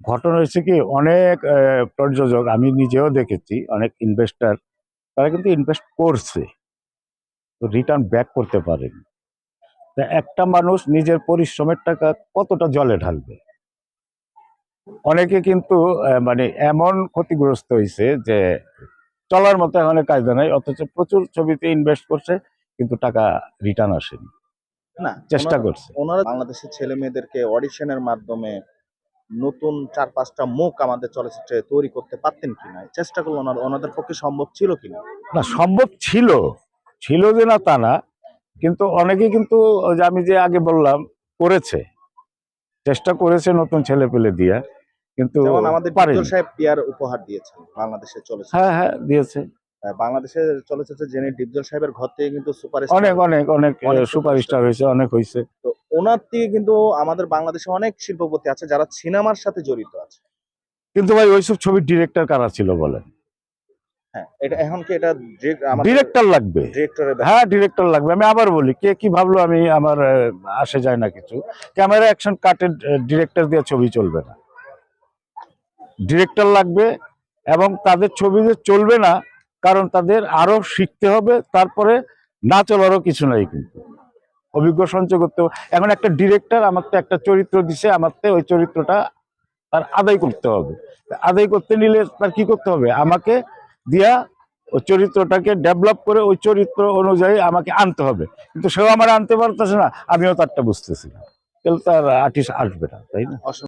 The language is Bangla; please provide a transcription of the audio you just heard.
ঘটনা হচ্ছে কি অনেক প্রযোজক আমি নিজেও দেখেছি অনেক ইনভেস্টার তারা কিন্তু ইনভেস্ট করছে রিটার্ন ব্যাক করতে পারেনি। তা একটা মানুষ নিজের পরিশ্রমের টাকা কতটা জলে ঢালবে? অনেকে কিন্তু মানে এমন ক্ষতিগ্রস্ত হয়েছে যে চলার মতো এখন কাজ নাই অথচ প্রচুর ছবিতে ইনভেস্ট করছে কিন্তু টাকা রিটার্ন আসেনি। না চেষ্টা করছে। ওনারা বাংলাদেশের ছেলে মেয়েদেরকে অডিশনের মাধ্যমে নতুন চার পাঁচটা মুখ আমাদের চলচ্চিত্রে তৈরি করতে পারতেন কিনা? চেষ্টা করল ওনার ওনাদের পক্ষে সম্ভব ছিল কিনা? না সম্ভব ছিল। ছিল যে না তা না। কিন্তু অনেকে কিন্তু আমি যে আগে বললাম করেছে। চেষ্টা করেছে নতুন ছেলে পেলে দিয়া কিন্তু আমাদের সাহেব পিয়ার উপহার দিয়েছেন বাংলাদেশের চলচ্চিত্র। হ্যাঁ হ্যাঁ দিয়েছে। বাংলাদেশের চলচ্চিত্রে যিনি ডিপজল সাহেবের ঘর থেকে কিন্তু সুপার অনেক অনেক অনেক অনেক সুপারস্টার। হয়েছে অনেক হয়েছে। তো ওনার থেকে কিন্তু আমাদের বাংলাদেশে অনেক শিল্পপতি আছে যারা সিনেমার সাথে জড়িত আছে। কিন্তু ভাই ওইসব ছবির ডিরেক্টর কারা ছিল বলেন? হ্যাঁ এটা এখন কি এটা ডিরেক্টর লাগবে? হ্যাঁ ডিরেক্টর লাগবে। আমি আবার বলি কে কি ভাবলো আমি আমার আসে যায় না কিছু। ক্যামেরা অ্যাকশন কাটের ডিরেক্টর দিয়ে ছবি চলবে না। ডিরেক্টর লাগবে এবং তাদের ছবি যে চলবে না কারণ তাদের আরও শিখতে হবে তারপরে না চলারও কিছু নাই কিন্তু। অভিজ্ঞ সঞ্চয় করতে এখন একটা ডিরেক্টর আমার তো একটা চরিত্র দিছে আমার তো ওই চরিত্রটা তার আদায় করতে হবে। আদায় করতে নিলে তার কি করতে হবে? আমাকে দিয়া ওই চরিত্রটাকে ডেভেলপ করে ওই চরিত্র অনুযায়ী আমাকে আনতে হবে। কিন্তু সেও আমার আনতে পারতেছে না, আমিও তারটা বুঝতেছি না। তাহলে তার আর্টিস্ট আসবে না, তাই না?